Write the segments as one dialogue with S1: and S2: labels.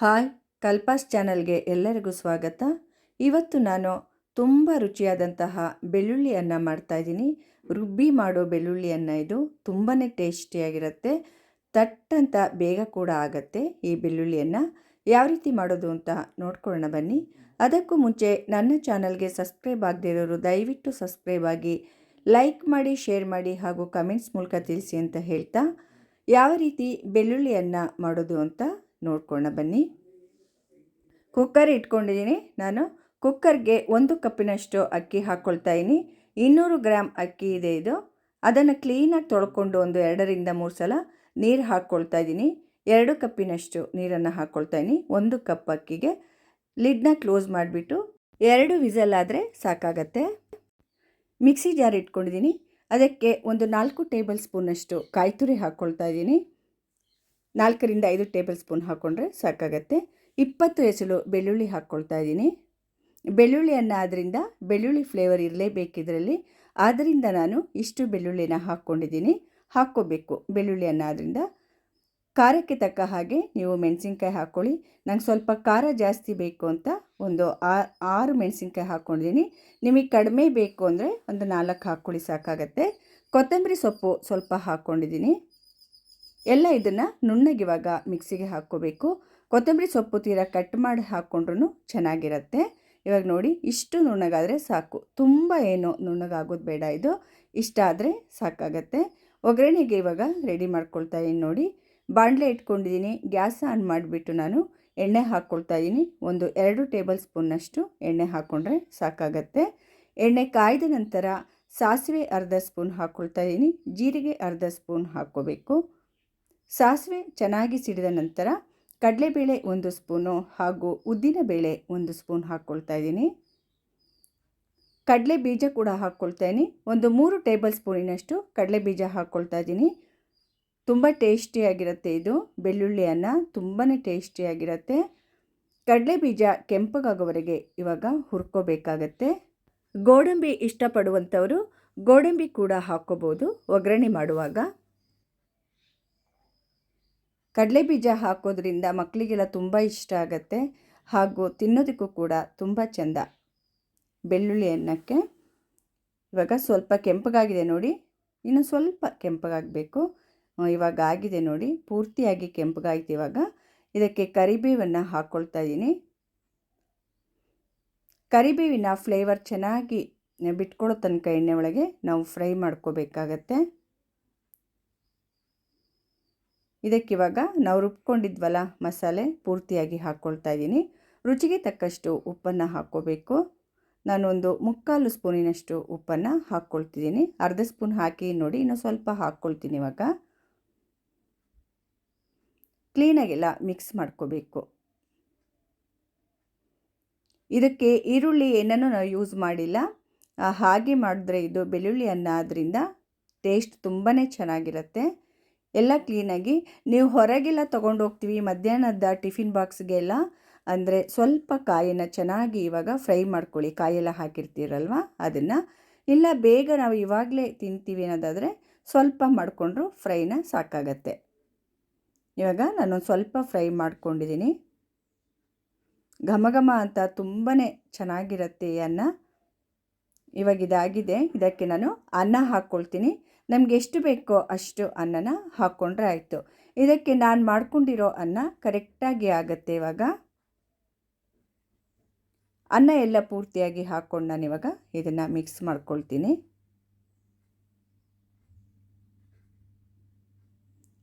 S1: Hi, ಕಲ್ಪಾಸ್ ಚಾನಲ್ಗೆ ಎಲ್ಲರಿಗೂ ಸ್ವಾಗತ. ಇವತ್ತು ನಾನು ತುಂಬ ರುಚಿಯಾದಂತಹ ಬೆಳ್ಳುಳ್ಳಿಯನ್ನು ಮಾಡ್ತಾಯಿದ್ದೀನಿ ರುಬ್ಬಿ ಮಾಡೋ ಬೆಳ್ಳುಳ್ಳಿಯನ್ನು ಇದು ತುಂಬಾ ಟೇಸ್ಟಿಯಾಗಿರುತ್ತೆ. ತಟ್ಟಂತ ಬೇಗ ಕೂಡ ಆಗತ್ತೆ ಈ ಬೆಳ್ಳುಳ್ಳಿಯನ್ನು. ಯಾವ ರೀತಿ ಮಾಡೋದು ಅಂತ ನೋಡ್ಕೊಳ್ಳೋಣ ಬನ್ನಿ. ಅದಕ್ಕೂ ಮುಂಚೆ ನನ್ನ ಚಾನಲ್ಗೆ ಸಬ್ಸ್ಕ್ರೈಬ್ ಇರೋರು ದಯವಿಟ್ಟು ಸಬ್ಸ್ಕ್ರೈಬ್ ಆಗಿ ಲೈಕ್ ಮಾಡಿ, ಶೇರ್ ಮಾಡಿ ಹಾಗೂ ಕಮೆಂಟ್ಸ್ ಮೂಲಕ ತಿಳಿಸಿ ಅಂತ ಹೇಳ್ತಾ. ಯಾವ ರೀತಿ ಬೆಳ್ಳುಳ್ಳಿಯನ್ನು ಮಾಡೋದು ಅಂತ ನೋಡ್ಕೊಳ್ಳೋಣ ಬನ್ನಿ. ಕುಕ್ಕರ್ ಇಟ್ಕೊಂಡಿದ್ದೀನಿ. ನಾನು ಕುಕ್ಕರ್ಗೆ ಒಂದು ಕಪ್ಪಿನಷ್ಟು ಅಕ್ಕಿ ಹಾಕ್ಕೊಳ್ತಾ ಇದ್ದೀನಿ. ಇನ್ನೂರು ಗ್ರಾಮ್ ಅಕ್ಕಿ ಇದೆ ಇದು. ಅದನ್ನು ಕ್ಲೀನಾಗಿ ತೊಳ್ಕೊಂಡು ಒಂದು ಎರಡರಿಂದ ಮೂರು ಸಲ ನೀರು ಹಾಕ್ಕೊಳ್ತಾ ಇದ್ದೀನಿ. ಎರಡು ಕಪ್ಪಿನಷ್ಟು ನೀರನ್ನು ಹಾಕ್ಕೊಳ್ತಾ ಇದ್ದೀನಿ. ಒಂದು ಕಪ್ ಅಕ್ಕಿಗೆ. ಲಿಡ್ನ ಕ್ಲೋಸ್ ಮಾಡಿಬಿಟ್ಟು ಎರಡು ವಿಸಲ್ ಆದರೆ ಸಾಕಾಗತ್ತೆ. ಮಿಕ್ಸಿ ಜಾರ್ ಇಟ್ಕೊಂಡಿದ್ದೀನಿ. ಅದಕ್ಕೆ ಒಂದು ನಾಲ್ಕು ಟೇಬಲ್ ಸ್ಪೂನಷ್ಟು ಕಾಯಿ ತುರಿ ಹಾಕ್ಕೊಳ್ತಾ ಇದ್ದೀನಿ. ನಾಲ್ಕರಿಂದ ಐದು ಟೇಬಲ್ ಸ್ಪೂನ್ ಹಾಕ್ಕೊಂಡ್ರೆ ಸಾಕಾಗತ್ತೆ. ಇಪ್ಪತ್ತು ಎಸಳು ಬೆಳ್ಳುಳ್ಳಿ ಹಾಕ್ಕೊಳ್ತಾ ಇದ್ದೀನಿ. ಬೆಳ್ಳುಳ್ಳಿಯನ್ನು ಆದ್ದರಿಂದ ಬೆಳ್ಳುಳ್ಳಿ ಫ್ಲೇವರ್ ಇರಲೇಬೇಕಿದ್ರಲ್ಲಿ ಆದ್ದರಿಂದ ನಾನು ಇಷ್ಟು ಬೆಳ್ಳುಳ್ಳಿನ ಹಾಕ್ಕೊಂಡಿದ್ದೀನಿ. ಹಾಕ್ಕೋಬೇಕು ಬೆಳ್ಳುಳ್ಳಿಯನ್ನು ಆದ್ದರಿಂದ ಖಾರಕ್ಕೆ ತಕ್ಕ ಹಾಗೆ ನೀವು ಮೆಣಸಿನ್ಕಾಯಿ ಹಾಕ್ಕೊಳ್ಳಿ. ನಂಗೆ ಸ್ವಲ್ಪ ಖಾರ ಜಾಸ್ತಿ ಬೇಕು ಅಂತ ಒಂದು ಆರು ಮೆಣಸಿನ್ಕಾಯಿ ಹಾಕ್ಕೊಂಡಿದ್ದೀನಿ. ನಿಮಗೆ ಕಡಿಮೆ ಬೇಕು ಅಂದರೆ ಒಂದು ನಾಲ್ಕು ಹಾಕ್ಕೊಳ್ಳಿ ಸಾಕಾಗತ್ತೆ. ಕೊತ್ತಂಬರಿ ಸೊಪ್ಪು ಸ್ವಲ್ಪ ಹಾಕ್ಕೊಂಡಿದ್ದೀನಿ. ಎಲ್ಲ ಇದನ್ನು ನುಣ್ಣಗಿವಾಗ ಮಿಕ್ಸಿಗೆ ಹಾಕ್ಕೋಬೇಕು. ಕೊತ್ತಂಬರಿ ಸೊಪ್ಪು ತೀರ ಕಟ್ ಮಾಡಿ ಹಾಕ್ಕೊಂಡ್ರೂ ಚೆನ್ನಾಗಿರುತ್ತೆ. ಇವಾಗ ನೋಡಿ ಇಷ್ಟು ನುಣ್ಣಗಾದರೆ ಸಾಕು. ತುಂಬ ಏನು ನುಣ್ಣಗಾಗೋದು ಬೇಡ ಇದು. ಇಷ್ಟ ಆದರೆ ಸಾಕಾಗತ್ತೆ. ಒಗ್ಗರಣೆಗೆ ಇವಾಗ ರೆಡಿ ಮಾಡ್ಕೊಳ್ತಾ ಇದ್ದೀನಿ ನೋಡಿ. ಬಾಣಲೆ ಇಟ್ಕೊಂಡಿದ್ದೀನಿ ಗ್ಯಾಸ್ ಆನ್ ಮಾಡಿಬಿಟ್ಟು ನಾನು ಎಣ್ಣೆ ಹಾಕ್ಕೊಳ್ತಾ ಇದ್ದೀನಿ ಒಂದು ಎರಡು ಟೇಬಲ್ ಸ್ಪೂನ್ನಷ್ಟು ಎಣ್ಣೆ ಹಾಕ್ಕೊಂಡ್ರೆ ಸಾಕಾಗತ್ತೆ. ಎಣ್ಣೆ ಕಾಯ್ದ ನಂತರ ಸಾಸಿವೆ ಅರ್ಧ ಸ್ಪೂನ್ ಹಾಕ್ಕೊಳ್ತಾ ಇದ್ದೀನಿ ಜೀರಿಗೆ ಅರ್ಧ ಸ್ಪೂನ್ ಹಾಕ್ಕೋಬೇಕು. ಸಾಸಿವೆ ಚೆನ್ನಾಗಿ ಸಿಡಿದ ನಂತರ ಕಡಲೆಬೇಳೆ ಒಂದು ಸ್ಪೂನು ಹಾಗೂ ಉದ್ದಿನಬೇಳೆ ಒಂದು ಸ್ಪೂನ್ ಹಾಕ್ಕೊಳ್ತಾ ಇದ್ದೀನಿ. ಕಡಲೆ ಬೀಜ ಕೂಡ ಹಾಕ್ಕೊಳ್ತಾ ಇದ್ದೀನಿ. ಒಂದು ಮೂರು ಟೇಬಲ್ ಸ್ಪೂನಿನಷ್ಟು ಕಡಲೆ ಬೀಜ ಹಾಕ್ಕೊಳ್ತಾ ಇದ್ದೀನಿ. ತುಂಬ ಟೇಸ್ಟಿಯಾಗಿರುತ್ತೆ ಇದು. ಬೆಳ್ಳುಳ್ಳಿ ಅನ್ನ ತುಂಬಾ ಟೇಸ್ಟಿಯಾಗಿರುತ್ತೆ ಕಡಲೆ ಬೀಜ ಕೆಂಪಗಾಗೋವರೆಗೆ ಇವಾಗ ಹುರ್ಕೋಬೇಕಾಗತ್ತೆ. ಗೋಡಂಬಿ ಇಷ್ಟಪಡುವಂಥವರು ಗೋಡಂಬಿ ಕೂಡ ಹಾಕ್ಕೋಬೋದು. ಒಗ್ಗರಣೆ ಮಾಡುವಾಗ ಕಡಲೆ ಬೀಜ ಹಾಕೋದ್ರಿಂದ ಮಕ್ಕಳಿಗೆಲ್ಲ ತುಂಬ ಇಷ್ಟ ಆಗುತ್ತೆ. ಹಾಗೂ ತಿನ್ನೋದಕ್ಕೂ ಕೂಡ ತುಂಬ ಚೆಂದ. ಬೆಳ್ಳುಳ್ಳಿ ಅನ್ನಕ್ಕೆ ಇವಾಗ ಸ್ವಲ್ಪ ಕೆಂಪಗಾಗಿದೆ ನೋಡಿ. ಇನ್ನು ಸ್ವಲ್ಪ ಕೆಂಪಗಾಗಬೇಕು. ಇವಾಗ ಆಗಿದೆ ನೋಡಿ. ಪೂರ್ತಿಯಾಗಿ ಕೆಂಪಗಾಯ್ತು ಇವಾಗ. ಇದಕ್ಕೆ ಕರಿಬೇವನ್ನು ಹಾಕ್ಕೊಳ್ತಾ ಇದ್ದೀನಿ ಕರಿಬೇವಿನ ಫ್ಲೇವರ್ ಚೆನ್ನಾಗಿ ಬಿಟ್ಕೊಳ್ಳೋ ತನಕ ಎಣ್ಣೆ ಒಳಗೆ ನಾವು ಫ್ರೈ ಮಾಡ್ಕೋಬೇಕಾಗತ್ತೆ. ಇದಕ್ಕಿವಾಗ ನಾವು ರುಬ್ಕೊಂಡಿದ್ವಲ್ಲ ಮಸಾಲೆ ಪೂರ್ತಿಯಾಗಿ ಹಾಕ್ಕೊಳ್ತಾ ಇದ್ದೀನಿ. ರುಚಿಗೆ ತಕ್ಕಷ್ಟು ಉಪ್ಪನ್ನು ಹಾಕ್ಕೋಬೇಕು. ನಾನೊಂದು ಮುಕ್ಕಾಲು ಸ್ಪೂನಿನಷ್ಟು ಉಪ್ಪನ್ನು ಹಾಕ್ಕೊಳ್ತಿದ್ದೀನಿ. ಅರ್ಧ ಸ್ಪೂನ್ ಹಾಕಿ ನೋಡಿ, ಇನ್ನು ಸ್ವಲ್ಪ ಹಾಕ್ಕೊಳ್ತೀನಿ ಇವಾಗ. ಕ್ಲೀನಾಗೆಲ್ಲ ಮಿಕ್ಸ್ ಮಾಡ್ಕೋಬೇಕು. ಇದಕ್ಕೆ ಈರುಳ್ಳಿ ಏನನ್ನು ನಾವು ಯೂಸ್ ಮಾಡಿಲ್ಲ. ಹಾಗೆ ಮಾಡಿದ್ರೆ ಇದು ಬೆಳ್ಳುಳ್ಳಿ ಅನ್ನ ಆದ್ದರಿಂದ ಟೇಸ್ಟ್ ತುಂಬಾ ಚೆನ್ನಾಗಿರುತ್ತೆ. ಎಲ್ಲ ಕ್ಲೀನಾಗಿ ನೀವು ಹೊರಗೆಲ್ಲ ತೊಗೊಂಡು ಹೋಗ್ತೀವಿ, ಮಧ್ಯಾಹ್ನದ ಟಿಫಿನ್ ಬಾಕ್ಸ್ಗೆಲ್ಲ ಅಂದರೆ ಸ್ವಲ್ಪ ಕಾಯಿನ ಚೆನ್ನಾಗಿ ಇವಾಗ ಫ್ರೈ ಮಾಡ್ಕೊಳ್ಳಿ, ಕಾಯೆಲ್ಲ ಹಾಕಿರ್ತೀರಲ್ವ ಅದನ್ನು. ಇಲ್ಲ ಬೇಗ ನಾವು ಇವಾಗಲೇ ತಿಂತೀವಿ ಅನ್ನೋದಾದರೆ ಸ್ವಲ್ಪ ಮಾಡಿಕೊಂಡ್ರು ಫ್ರೈನ ಸಾಕಾಗತ್ತೆ. ಇವಾಗ ನಾನೊಂದು ಸ್ವಲ್ಪ ಫ್ರೈ ಮಾಡ್ಕೊಂಡಿದ್ದೀನಿ ಘಮ ಅಂತ ತುಂಬಾ ಚೆನ್ನಾಗಿರುತ್ತೆ ಅನ್ನ. ಇವಾಗ ಇದಾಗಿದೆ, ಇದಕ್ಕೆ ನಾನು ಅನ್ನ ಹಾಕ್ಕೊಳ್ತೀನಿ ನಮಗೆ ಎಷ್ಟು ಬೇಕೋ ಅಷ್ಟು ಅನ್ನನ ಹಾಕ್ಕೊಂಡ್ರೆ ಆಯಿತು. ಇದಕ್ಕೆ ನಾನು ಮಾಡ್ಕೊಂಡಿರೋ ಅನ್ನ ಕರೆಕ್ಟಾಗಿ ಆಗುತ್ತೆ ಇವಾಗ? ಅನ್ನ ಎಲ್ಲ ಪೂರ್ತಿಯಾಗಿ ಹಾಕ್ಕೊಂಡು ನಾನು ಇವಾಗ ಇದನ್ನು ಮಿಕ್ಸ್ ಮಾಡ್ಕೊಳ್ತೀನಿ.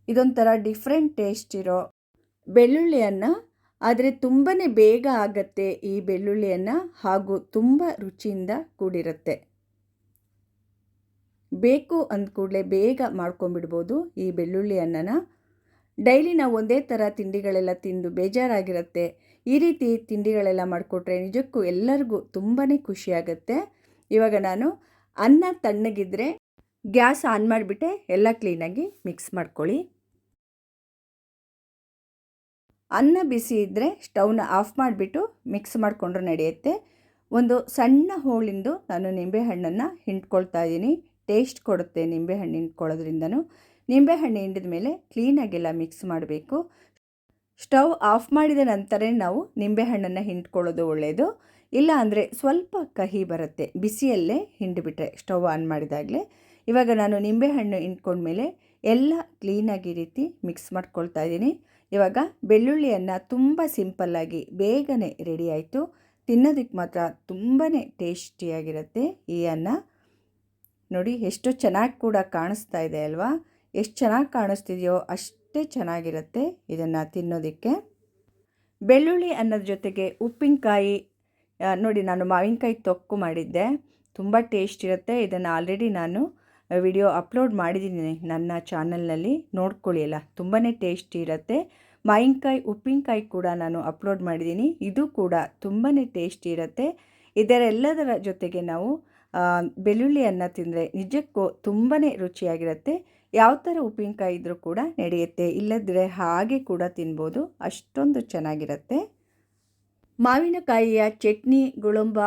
S1: ಇದೊಂಥರ ಡಿಫ್ರೆಂಟ್ ಟೇಸ್ಟ್ ಇರೋ ಬೆಳ್ಳುಳ್ಳಿಯನ್ನು ಆದರೆ ತುಂಬಾ ಬೇಗ ಆಗತ್ತೆ ಈ ಬೆಳ್ಳುಳ್ಳಿಯನ್ನು ಹಾಗೂ ತುಂಬ ರುಚಿಯಿಂದ ಕೂಡಿರುತ್ತೆ. ಬೇಕು ಅಂದ ಕೂಡಲೇ ಬೇಗ ಮಾಡ್ಕೊಂಬಿಡ್ಬೋದು ಈ ಬೆಳ್ಳುಳ್ಳಿ ಅನ್ನನ. ಡೈಲಿ ನಾವು ಒಂದೇ ಥರ ತಿಂಡಿಗಳೆಲ್ಲ ತಿಂದು ಬೇಜಾರಾಗಿರುತ್ತೆ. ಈ ರೀತಿ ತಿಂಡಿಗಳೆಲ್ಲ ಮಾಡಿಕೊಟ್ರೆ ನಿಜಕ್ಕೂ ಎಲ್ಲರಿಗೂ ತುಂಬಾ ಖುಷಿಯಾಗುತ್ತೆ. ಇವಾಗ ನಾನು ಅನ್ನ ತಣ್ಣಗಿದ್ರೆ ಗ್ಯಾಸ್ ಆನ್ ಮಾಡಿಬಿಟ್ಟೆ, ಎಲ್ಲ ಕ್ಲೀನಾಗಿ ಮಿಕ್ಸ್ ಮಾಡ್ಕೊಳ್ಳಿ. ಅನ್ನ ಬಿಸಿ ಇದ್ದರೆ ಸ್ಟವ್ನ ಆಫ್ ಮಾಡಿಬಿಟ್ಟು ಮಿಕ್ಸ್ ಮಾಡಿಕೊಂಡ್ರೆ ನಡೆಯುತ್ತೆ. ಒಂದು ಸಣ್ಣ ಹೋಳಿಂದು ನಾನು ನಿಂಬೆಹಣ್ಣನ್ನು ಹಿಂಡ್ಕೊಳ್ತಾ ಇದ್ದೀನಿ. ಟೇಸ್ಟ್ ಕೊಡುತ್ತೆ ನಿಂಬೆಹಣ್ಣು ಹಿಂಡ್ಕೊಳ್ಳೋದ್ರಿಂದನೂ ನಿಂಬೆಹಣ್ಣು ಹಿಂಡಿದ ಮೇಲೆ ಕ್ಲೀನಾಗೆಲ್ಲ ಮಿಕ್ಸ್ ಮಾಡಬೇಕು. ಸ್ಟವ್ ಆಫ್ ಮಾಡಿದ ನಂತರ ನಾವು ನಿಂಬೆಹಣ್ಣನ್ನು ಹಿಂಡ್ಕೊಳ್ಳೋದು ಒಳ್ಳೆಯದು ಇಲ್ಲ ಅಂದರೆ ಸ್ವಲ್ಪ ಕಹಿ ಬರುತ್ತೆ. ಬಿಸಿಯಲ್ಲೇ ಹಿಂಡಿಬಿಟ್ರೆ ಸ್ಟವ್ ಆನ್ ಮಾಡಿದಾಗಲೇ. ಇವಾಗ ನಾನು ನಿಂಬೆಹಣ್ಣು ಹಿಂಡ್ಕೊಂಡ್ಮೇಲೆ ಎಲ್ಲ ಕ್ಲೀನಾಗಿ ರೀತಿ ಮಿಕ್ಸ್ ಮಾಡ್ಕೊಳ್ತಾ ಇದ್ದೀನಿ. ಇವಾಗ ಬೆಳ್ಳುಳ್ಳಿಯನ್ನು ತುಂಬ ಸಿಂಪಲ್ಲಾಗಿ ಬೇಗನೆ ರೆಡಿ ಆಯಿತು. ತಿನ್ನೋದಕ್ಕೆ ಮಾತ್ರ ತುಂಬಾ ಟೇಸ್ಟಿಯಾಗಿರುತ್ತೆ ಈ ಅನ್ನ. ನೋಡಿ, ಎಷ್ಟು ಚೆನ್ನಾಗಿ ಕೂಡ ಕಾಣಿಸ್ತಾ ಇದೆ ಅಲ್ವಾ? ಎಷ್ಟು ಚೆನ್ನಾಗಿ ಕಾಣಿಸ್ತಿದೆಯೋ ಅಷ್ಟೇ ಚೆನ್ನಾಗಿರುತ್ತೆ ಇದನ್ನು ತಿನ್ನೋದಕ್ಕೆ. ಬೆಳ್ಳುಳ್ಳಿ ಅನ್ನೋದ್ರ ಜೊತೆಗೆ ಉಪ್ಪಿನಕಾಯಿ ನೋಡಿ ನಾನು ಮಾವಿನಕಾಯಿ ತೊಕ್ಕು ಮಾಡಿದ್ದೆ. ತುಂಬ ಟೇಸ್ಟ್ ಇರುತ್ತೆ. ಇದನ್ನು ಆಲ್ರೆಡಿ ನಾನು ವಿಡಿಯೋ ಅಪ್ಲೋಡ್ ಮಾಡಿದ್ದೀನಿ ನನ್ನ ಚಾನಲ್ನಲ್ಲಿ. ನೋಡ್ಕೊಳ್ಳಿ ಅಲ್ಲ ತುಂಬಾ ಟೇಸ್ಟಿ ಇರುತ್ತೆ. ಮಾವಿನಕಾಯಿ, ಉಪ್ಪಿನಕಾಯಿ ಕೂಡ ನಾನು ಅಪ್ಲೋಡ್ ಮಾಡಿದ್ದೀನಿ. ಇದು ಕೂಡ ತುಂಬಾ ಟೇಸ್ಟಿ ಇರುತ್ತೆ. ಇದರೆಲ್ಲದರ ಜೊತೆಗೆ ನಾವು ಬೆಳ್ಳುಳ್ಳಿಯನ್ನು ತಿಂದರೆ ನಿಜಕ್ಕೂ ತುಂಬಾ ರುಚಿಯಾಗಿರುತ್ತೆ. ಯಾವ ಥರ ಉಪ್ಪಿನಕಾಯಿ ಇದ್ದರೂ ಕೂಡ ನಡೆಯುತ್ತೆ. ಇಲ್ಲದ್ರೆ ಹಾಗೆ ಕೂಡ ತಿನ್ಬೋದು. ಅಷ್ಟೊಂದು ಚೆನ್ನಾಗಿರುತ್ತೆ. ಮಾವಿನಕಾಯಿಯ ಚಟ್ನಿ, ಗುಳುಂಬ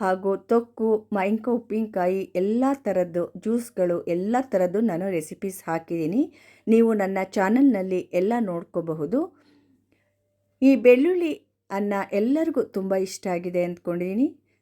S1: ಹಾಗೂ ತೊಕ್ಕು, ಮೈಂಕ ಉಪ್ಪಿನಕಾಯಿ ಎಲ್ಲ ಥರದ್ದು ಜ್ಯೂಸ್ಗಳು, ಎಲ್ಲ ಥರದ್ದು ನಾನು ರೆಸಿಪೀಸ್ ಹಾಕಿದ್ದೀನಿ. ನೀವು ನನ್ನ ಚಾನಲ್ನಲ್ಲಿ ಎಲ್ಲ ನೋಡ್ಕೋಬಹುದು. ಈ ಬೆಳ್ಳುಳ್ಳಿ ಅನ್ನ ಎಲ್ಲರಿಗೂ ತುಂಬ ಇಷ್ಟ ಆಗಿದೆ ಅಂದ್ಕೊಂಡಿದ್ದೀನಿ.